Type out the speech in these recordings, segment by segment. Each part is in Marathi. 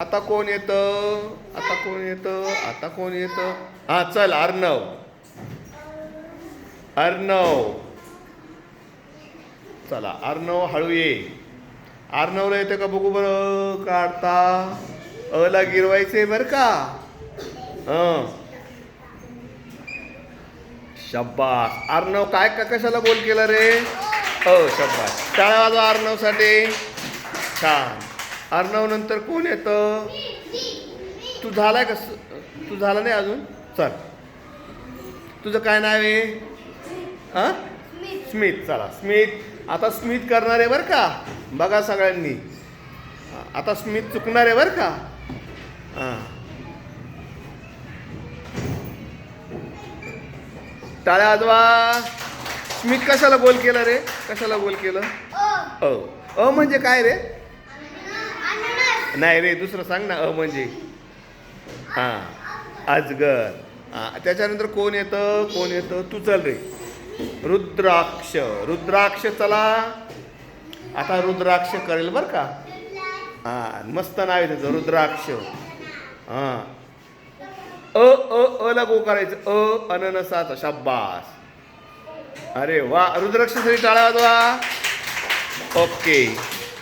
आता कोण येतं? आता कोण येतं? आता कोण येतं? हा चल अर्णव. अर्णव. चला अर्णव हळू ये. अर्णवला येतं का बघू बरं? काढता. अला गिरवायचे बरं का? शब्बास अर्णव काय का कशाला गोल केला रे? हो शब्बास टाळ्या वाजवा अर्णवसाठी. छान. अर्णव नंतर कोण येतं? तू झालाय का तू झाला नाही अजून? चल. तुझं काय नाव आहे? हां? स्मित. चला स्मित. आता स्मित करणार आहे बरं का? बघा सगळ्यांनी. आता स्मित चुकणार आहे बरं का? हां. टाळ्या आजवा स्मित कशाला गोल केलं रे? कशाला गोल केलं? अ म्हणजे काय रे? नाही रे दुसरं सांग ना अ म्हणजे. हां अजगर. हां त्याच्यानंतर कोण येतं कोण येतं? तू चल रे. रुद्राक्ष. रुद्राक्ष चला. आता रुद्राक्ष करेल बरं का? हां मस्त नाव आहे त्याचं रुद्राक्ष. हां. अ अ अ ला गो करायचं? अ अननसाचा शब्बास. अरे वा रुद्राक्ष सरी टाळा वाजवा ओके.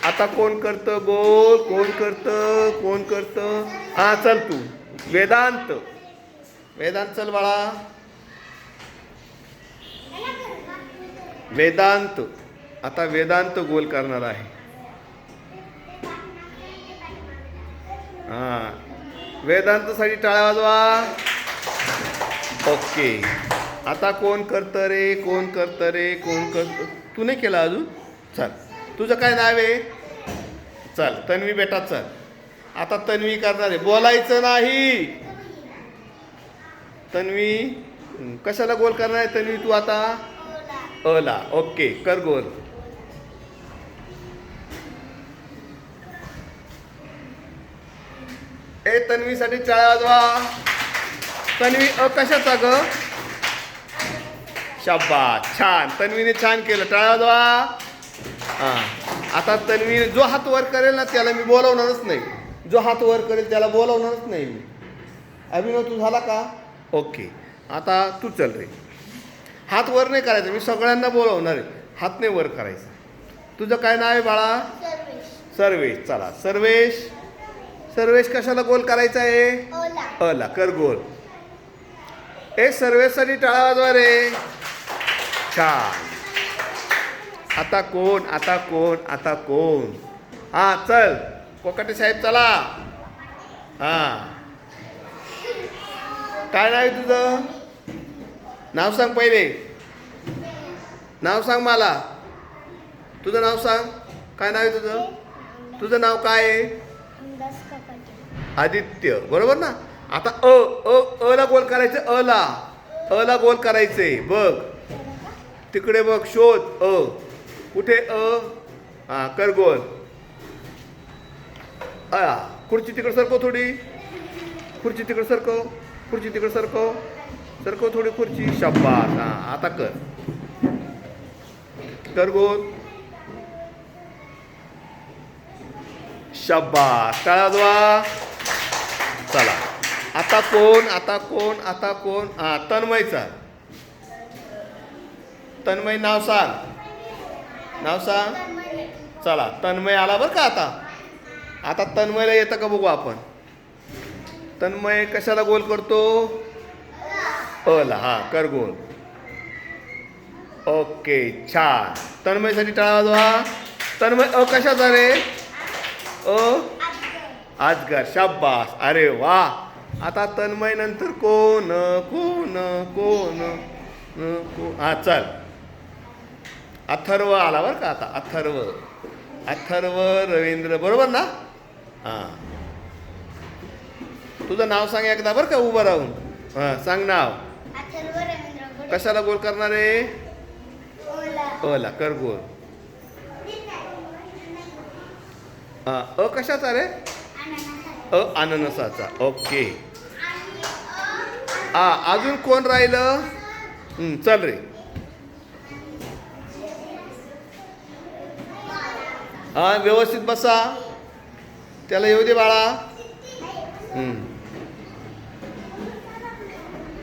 आता कोण करतं? गोल कोण करतं? कोण करतं? हा चल तू. वेदांत. वेदांत चल बाळा. वेदांत. आता वेदांत गोल करणार आहे. हा. वेदांतसाठी टाळ्या वाजवा. ओके. आता कोण करतं रे? कोण करतं रे? कोण करतं? तू नाही केलं अजून? चल. तुझं काय नाव आहे? चल तन्वी बेटा चल. आता तन्वी करणार आहे. बोलायचं नाही. तन्वी कशाला गोल करणार आहे तन्वी तू आता? अला. ओके कर गोल. ए तन्वीसाठी टाळ्या वाजवा. तन्वी अ कशाचा ग? शाबास छान. तन्वीने छान केलं. टाळ्या वाजवा. हां. आता तन्वी जो हात वर करेल ना त्याला मी बोलवणारच नाही. जो हात वर करेल त्याला बोलवणारच नाही मी. अभिनव तू झाला का? ओके. आता तू चल रे. हात वर नाही करायचा मी सगळ्यांना बोलवणार आहे. हात नाही वर करायचा. तुझं काय नाव आहे बाळा? सर्वेश. चला सर्वेश. सर्वेश कशाला गोल करायचा आहे? अला कर गोल. ए सर्वेसाठी टाळा वाजवा रे छान. आता कोण आता कोण आता कोण? हा चल. कोकाटे साहेब चला. हा. काय नाव आहे तुझं? नाव सांग पहिले. नाव सांग मला. तुझं नाव सांग. काय नाव आहे तुझं? तुझं नाव काय आहे? आदित्य. बरोबर ना? आता अ अ अ ला गोल करायचं अ ला. अ ला गोल करायचंय. बघ. तिकडे बघ शोध. अ. कुठे अ हा करगोल अ खुर्ची तिकडे सरको थोडी. खुर्ची तिकडे सरको खुर्ची तिकडे सरको सरको थोडी खुर्ची. शब्बास हा आता कर. कर शब्बा शब्बास टाळा चला. आता कोण आता कोण आता कोण? हा तन्मयचा. तन्मय नाव सांग. नाव सांग. चला तन्मय आला बरं का आता? आता तन्मयला येतं का बघू आपण? तन्मय कशाला गोल करतो? अला हा कर गोल. ओके छान. तन्मयसाठी टाळा हा. तन्मय अ कशाचा रे? अ? आजगर शाब्बास. अरे वा. आता तन्मय नंतर कोण? कोण? कोण? को हा चल. अथर्व आला बरं का आता अथर्व. अथर्व रवींद्र बरोबर ना? हां. तुझं नाव सांग एकदा बरं का उभं राहून. हां सांग नाव. कशाला गोल करणार आहे? अला कर गोल. हां अ कशाचा रे? अ अननसाचा ओके. हा अजून कोण राहिलं? चल रे. हा व्यवस्थित बसा. त्याला येऊ दे बाळा.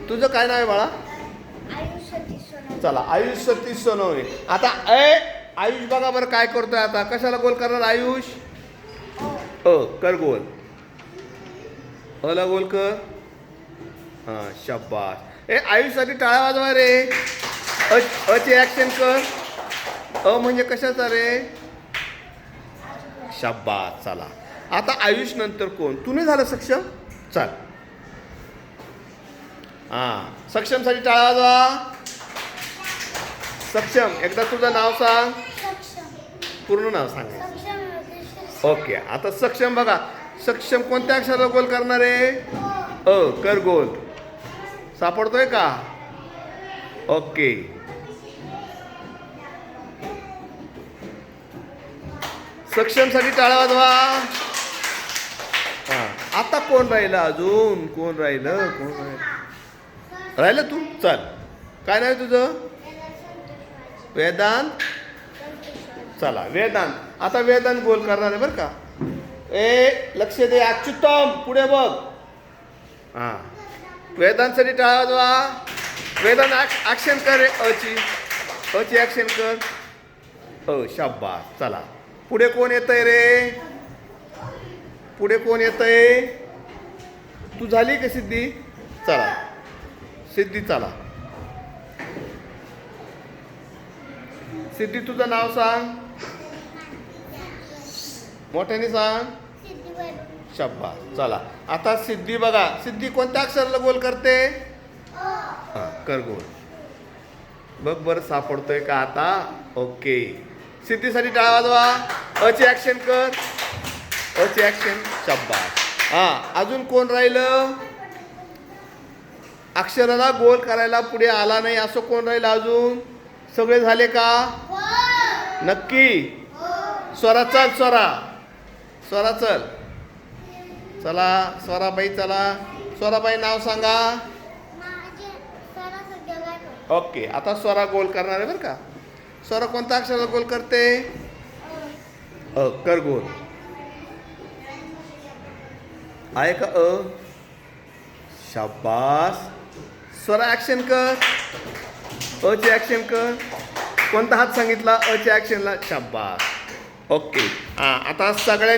तुझं काय नाव आहे बाळा? चला आयुष सतीश सोनवणे. आता ए आयुष बघा बरं काय करतोय आता. कशाला गोल करणार आयुष? अ कर गोल. अला गोल कर. हा शाबास. ए आयुषसाठी टाळ्या वाजवा रे. अचे ॲक्शन कर. अ म्हणजे कशाचा रे? शाबास चला. आता आयुष नंतर कोण? तू नाही झालं सक्षम? चाल. हां. सक्षमसाठी टाळ्या वाजवा सक्षम एकदा तुझं नाव सांग. पूर्ण नाव सांग. ओके आता सक्षम बघा. सक्षम कोणत्या अक्षराला गोल करणार आहे? अ कर गोल. सापडतोय का? ओके. सक्षमसाठी टाळा वाजवा. हा आता कोण राहिलं अजून? कोण राहिलं? कोण राहिलं? राहिलं तू? चाल. काय नाही तुझं? वेदांत. चला वेदांत. आता वेदांत गोल करणार आहे बरं का? ए लक्ष दे अच्युतम. पुढे बघ. हां. वेदांतसाठी टाळा वाजवा. वेदांत ॲक्शन कर रे अची. अची ॲक्शन कर. हो, अ शाब्बा चला. पुढे कोण येतंय रे? पुढे कोण येतंय? तू झाली का सिद्धी? चला. सिद्धी चला. सिद्धी तुझं नाव सांग. मोठ्याने सांग. शब्बा चला. आता सिद्धी बघा. सिद्धी कोणत्या अक्षराला गोल करते? हा कर गोल. बघ बरं सापडतोय का आता? ओके. सिद्धीसाठी टाळा वाजवा. अची ॲक्शन कर. अची ॲक्शन शब्बा हा अजून कोण राहिलं? अक्षराला गोल करायला पुढे आला नाही असं कोण राहिलं अजून? सगळे झाले का? नक्की. स्वरा चल स्वरा. स्वरा चल. चला स्वराबाई चला. स्वराबाई नाव सांगा. ओके आता स्वरा गोल करणार आहे बरं का? स्वरा कोणत्या अक्षराला गोल करते? अ कर गोल. आहे का अ? शाबास. स्वरा ॲक्शन कर. अचे ॲक्शन कर. कोणता हात सांगितला? अच्या ॲक्शनला शाबास. ओके. हां आता सगळ्यांनी